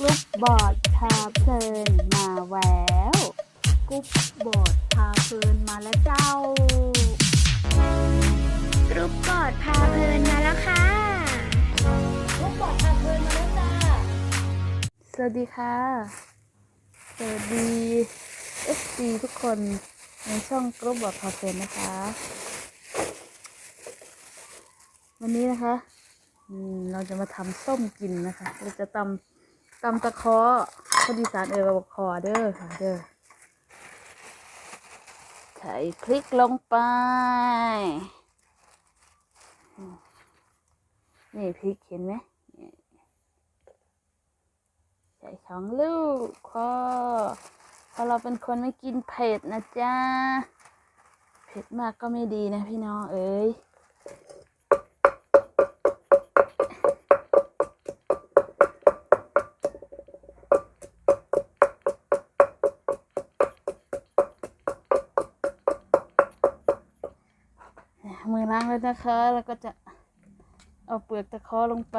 กรุ๊ปบอร์ดพาเพลินมาแล้วกรุ๊ปบอร์ดพาเพลินมาแล้วเจ้ากรุ๊ปบอร์ดพาเพลินมาแล้วค่ะกรุ๊ปบอร์ดพาเพลินมาแล้วจ้าสวัสดีค่ะ สวัสดี FC ทุกคนในช่องกรุ๊ปบอร์ดพาเพลินนะคะ วันนี้นะคะเราจะมาทำส้มกินนะคะ เราจะตำ ตำตะเคาะคนอีสานเออบอกคอเด้อค่ะเด้อใส่พริกลงไป นี่พริกเห็นไหมใส่สองลูกพอเพราะเราเป็นคนไม่กินเผ็ดนะจ๊ะ เผ็ดมากก็ไม่ดีนะพี่น้องเอ้ย มือล้างแล้วนะคะ แล้วก็จะเอาเปลือกตะเคอลงไป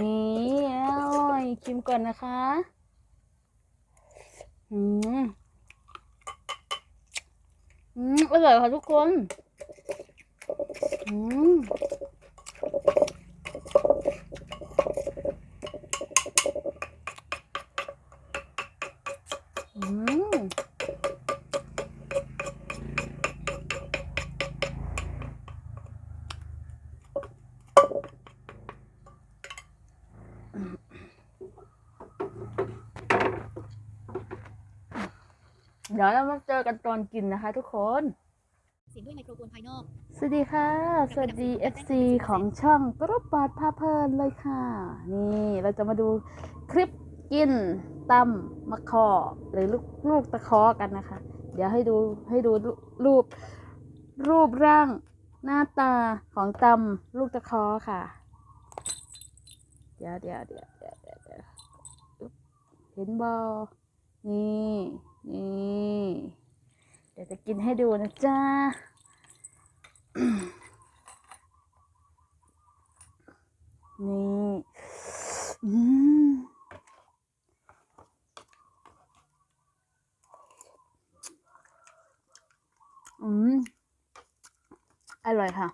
นี่อร่อย ชิมก่อนนะคะ อืม อืม อร่อยค่ะทุกคน อืม ดี๋ยวเรามาเจอกันตอนกินนะคะทุกคนเสียงด้วยไมโครโฟนภายนอกสวัสดีค่ะ สวัสดี FC ของช่องกรุ๊ปบอดพาเพลินเลยค่ะ นี่เราจะมาดูคลิปกินตำมะคอหรือลูกลูกตะเคอกันนะคะ เดี๋ยวให้ดูให้ดูรูปรูปร่างหน้าตาของตำลูกตะเคอค่ะ เดี๋ยวเดี๋ยวเดี๋ยวเดี๋ยวเดี๋ยวเดี๋ยวอึ๊บเห็นบอ นี่นี่เดี๋ยวจะกินให้ดูนะจ๊ะนี่อืมอืมอร่อยค่ะ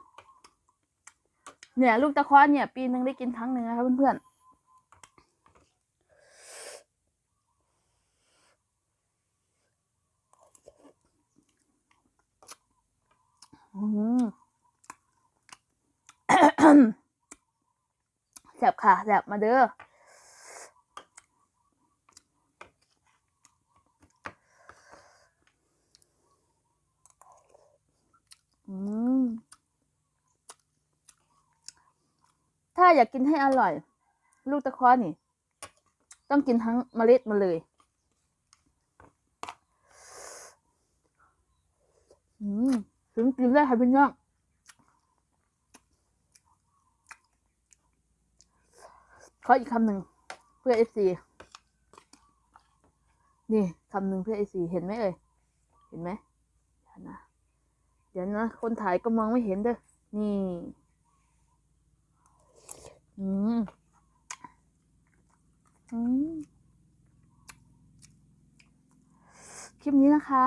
เนี่ย ลูกตะควานเนี่ย ปีนึงได้กินครั้งหนึ่งนะคะเพื่อนๆ แสบค่ะแสบมาเด้ออืมถ้าอยากกินให้อร่อย ลูกตะควานี่ ต้องกินทั้งเมล็ดมาเลย อืม ถึงกินได้ค่ะพี่น้องขออีกคำหนึ่งเพื่อเอฟซีนี่คำหนึ่งเพื่อเอฟซีเห็นไหมเอ่ยเห็นไหมเดี๋ยวนะเดี๋ยวนะคนถ่ายก็มองไม่เห็นเด้อนี่อืมอืมคลิปนี้นะคะ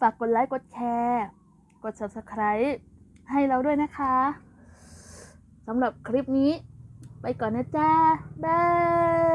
ฝากกดไลค์กดแชร์ กด subscribe ให้เราด้วยนะคะสำหรับคลิปนี้ ไปก่อนนะจ้าบาย